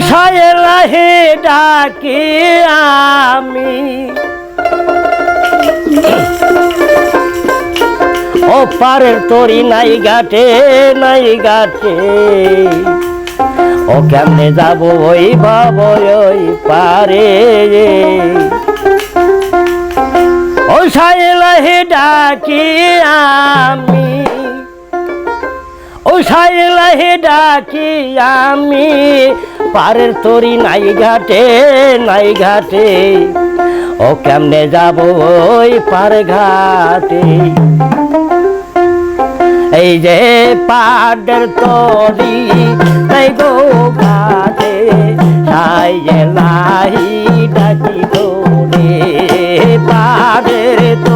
সায়লাহে ডাকি আমি ও পারের তরি নাই ঘাটে নাই ঘাটে ও কেমনে যাব ওই বাব ওই পারে সায়লাহে ডাকি আমি। ও সাইলাহে ডাকি আমি। পারের তরি নাই ঘাটে নাই ঘাটে। ও কেমনে যাব ওই পার ঘাটে? এই যে পাড়ের তরি তাই গো ঘাটে সাইলাহি ডাকি তোরে পাড়ের তরি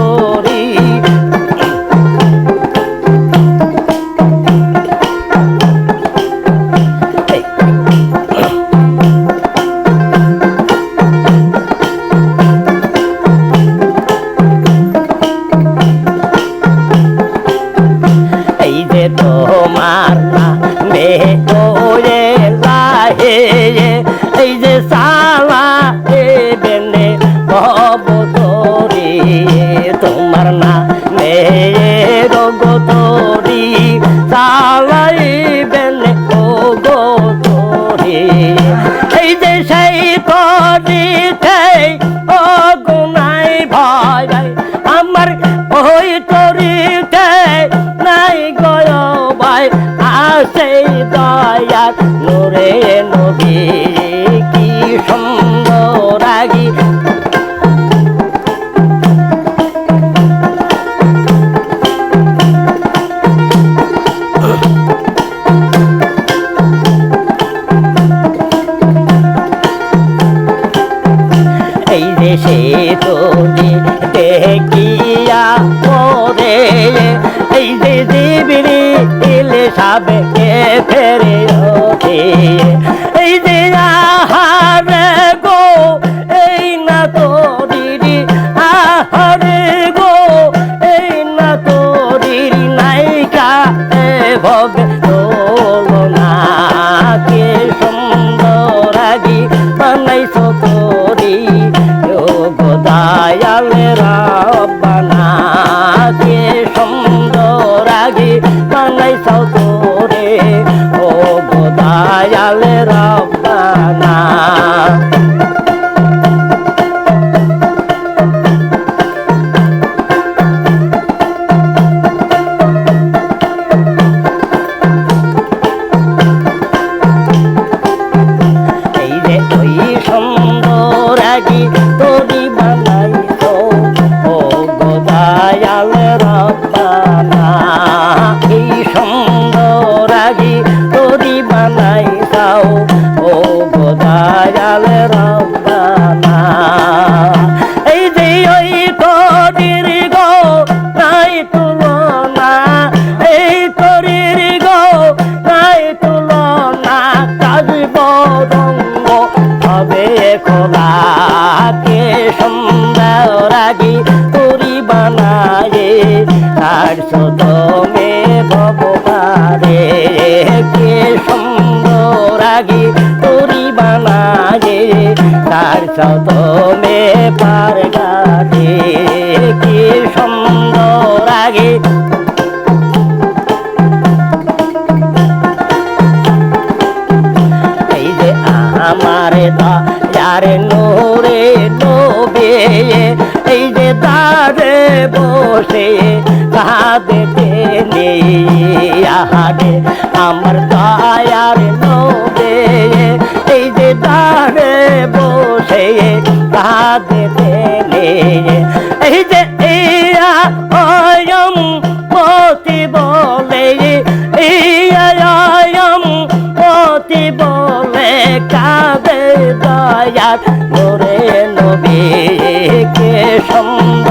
আসে দয়ার নোরে নবী কি সুন্দর আগি। এই দেশে তোরে ইলে সাবেকে ফেরে এই যে আহারে গো, এই না তোরিরি আহারে গো, এই না এ ভগ না কে সুন্দর আগি বানাইছো তোরি ও রাব্বানা হবে খোলা কে সুন্দর আগি তুরি বানায়ে। আর সদমে ভগবারে কে সুন্দর আগি তুরি বানায়ে। তার সদমে পার গাছে কে সুন্দর আগে বসে কাঁদে টেনে আহারে আমার দয়ার নোবে এই যে দারে বসে কাঁদে টেনে এই যে ইয়া অয়ম মতি বলে ইয়ম মতি বলে কাঁদে দয়ার নবী, কে সুন্দর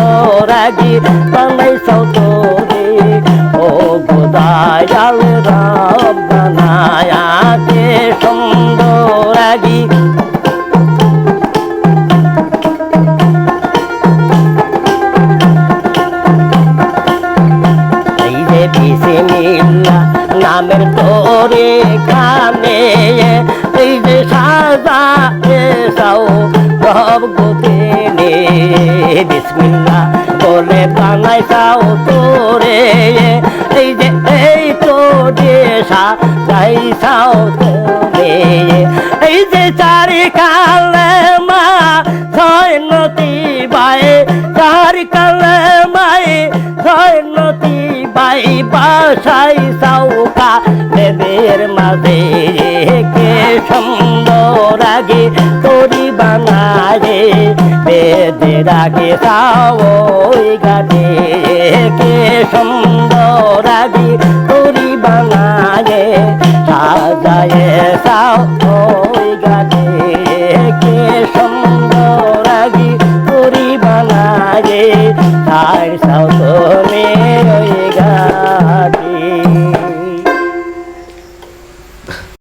এসাও রব গোতেনে বিসমিল্লা বলে বানাই চাও তোরে। এই যে, এই তো দেশা যাই চাও তোরে। এই যে চারি কালে মা ছয় নদী বায়ে চারি কালে মায়ে ছয় নদী বাই, বাসাই সাউকা বেদের মাঝে। কে সুন্দর আগে তরি বানারে বেদের আগে তাও গানে। কে সুন্দর আগে তরি বানারে সাজায় তাও ওই কে সুন্দর